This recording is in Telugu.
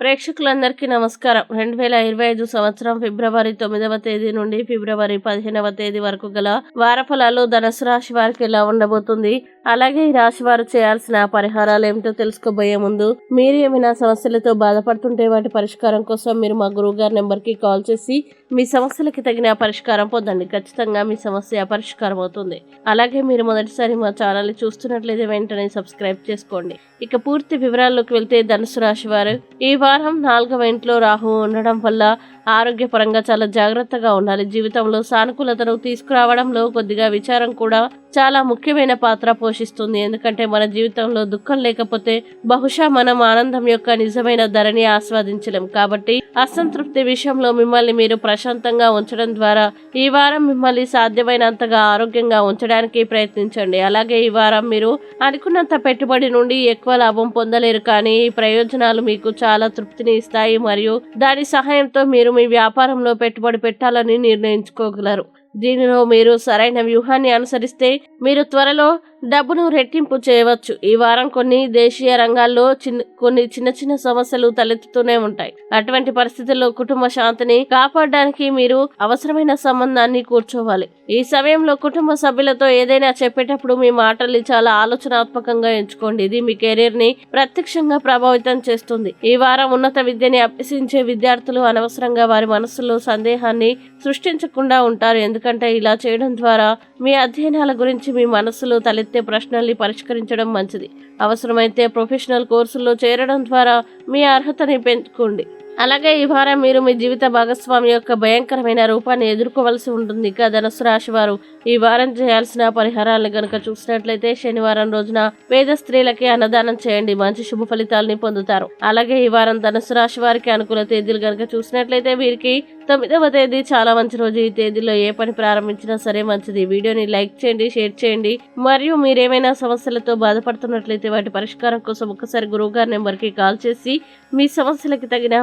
ప్రేక్షకులందరికీ నమస్కారం. రెండు వేల ఇరవై ఐదు సంవత్సరం ఫిబ్రవరి తొమ్మిదవ తేదీ నుండి ఫిబ్రవరి పదిహేనవ తేదీ వరకు గల వారఫలాలు ధనుసు రాశి వారికి ఎలా ఉండబోతుంది? అలాగే ఈ రాశి వారు చేయాల్సిన పరిహారాలు ఏమిటో తెలుసుకోబోయే ముందు మీరు ఏమైనా సమస్యలతో బాధపడుతుంటే వాటి పరిష్కారం కోసం మీరు మా గురువు గారి నెంబర్కి కాల్ చేసి మీ సమస్యలకి తగిన పరిష్కారం పొందండి. ఖచ్చితంగా మీ సమస్య పరిష్కారం అవుతుంది. అలాగే మీరు మొదటిసారి మా ఛానల్ చూస్తున్నట్లయితే వెంటనే సబ్స్క్రైబ్ చేసుకోండి. ఇక పూర్తి వివరాల్లోకి వెళ్తే ధనుసు రాశి వారు ఈ వారం నాలుగవ ఇంట్లో రాహు ఉండడం వల్ల ఆరోగ్యపరంగా చాలా జాగ్రత్తగా ఉండాలి. జీవితంలో సానుకూలతను తీసుకురావడంలో కొద్దిగా విచారం కూడా చాలా ముఖ్యమైన పాత్ర పోషిస్తుంది. ఎందుకంటే మన జీవితంలో దుఃఖం లేకపోతే బహుశా మనం ఆనందం యొక్క నిజమైన ధరని ఆస్వాదించలేం. కాబట్టి అసంతృప్తి విషయంలో మిమ్మల్ని మీరు ప్రశాంతంగా ఉంచడం ద్వారా ఈ వారం మిమ్మల్ని సాధ్యమైనంతగా ఆరోగ్యంగా ఉంచడానికి ప్రయత్నించండి. అలాగే ఈ వారం మీరు అనుకున్నంత పెట్టుబడి నుండి ఎక్కువ లాభం పొందలేరు కానీ ఈ ప్రయోజనాలు మీకు చాలా తృప్తిని ఇస్తాయి. మరియు దాని సహాయంతో మీరు మీ వ్యాపారంలో పెట్టుబడి పెట్టాలని నిర్ణయించుకోగలరు. దీనిలో మీరు సరైన వ్యూహాన్ని అనుసరిస్తే మీరు త్వరలో డబ్బును రెట్టింపు చేయవచ్చు. ఈ వారం కొన్ని దేశీయ రంగాల్లో చిన్న కొన్ని చిన్న చిన్న సమస్యలు తలెత్తుతూనే ఉంటాయి. అటువంటి పరిస్థితుల్లో కుటుంబ శాంతిని కాపాడడానికి మీరు అవసరమైన సంబంధాన్ని కూర్చోవాలి. ఈ సమయంలో కుటుంబ సభ్యులతో ఏదైనా చెప్పేటప్పుడు మీ మాటల్ని చాలా ఆలోచనాత్మకంగా ఎంచుకోండి. ఇది మీ కెరీర్ని ప్రత్యక్షంగా ప్రభావితం చేస్తుంది. ఈ వారం ఉన్నత విద్యని అభ్యసించే విద్యార్థులు అనవసరంగా వారి మనసులో సందేహాన్ని సృష్టించకుండా ఉంటారు. ఎందుకంటే ఇలా చేయడం ద్వారా మీ అధ్యయనాల గురించి మీ మనసులో తలెత్తే ప్రశ్నల్ని పరిష్కరించడం మంచిది. అవసరమైతే ప్రొఫెషనల్ కోర్సుల్లో చేరడం ద్వారా మీ అర్హతని పెంచుకోండి. అలాగే ఈ వారం మీరు మీ జీవిత భాగస్వామి యొక్క భయంకరమైన రూపాన్ని ఎదుర్కోవలసి ఉంటుంది. ఇక ధనుసు రాశి వారు ఈ వారం చేయాల్సిన పరిహారాలను గనుక చూసినట్లయితే శనివారం రోజున పేద స్త్రీలకి అన్నదానం చేయండి. మంచి శుభ ఫలితాలని పొందుతారు. అలాగే ఈ వారం ధనుసు రాశి వారికి అనుకూల తేదీలు గనుక చూసినట్లయితే వీరికి తొమ్మిదవ తేదీ చాలా మంచి రోజు. ఈ తేదీలో ఏ పని ప్రారంభించినా సరే మంచిది. వీడియోని లైక్ చేయండి షేర్ చేయండి. మరియు మీరేమైనా సమస్యలతో బాధపడుతున్నట్లయితే వాటి పరిష్కారం కోసం ఒకసారి గురువు గారి నెంబర్కి కాల్ చేసి మీ సమస్యలకి తగిన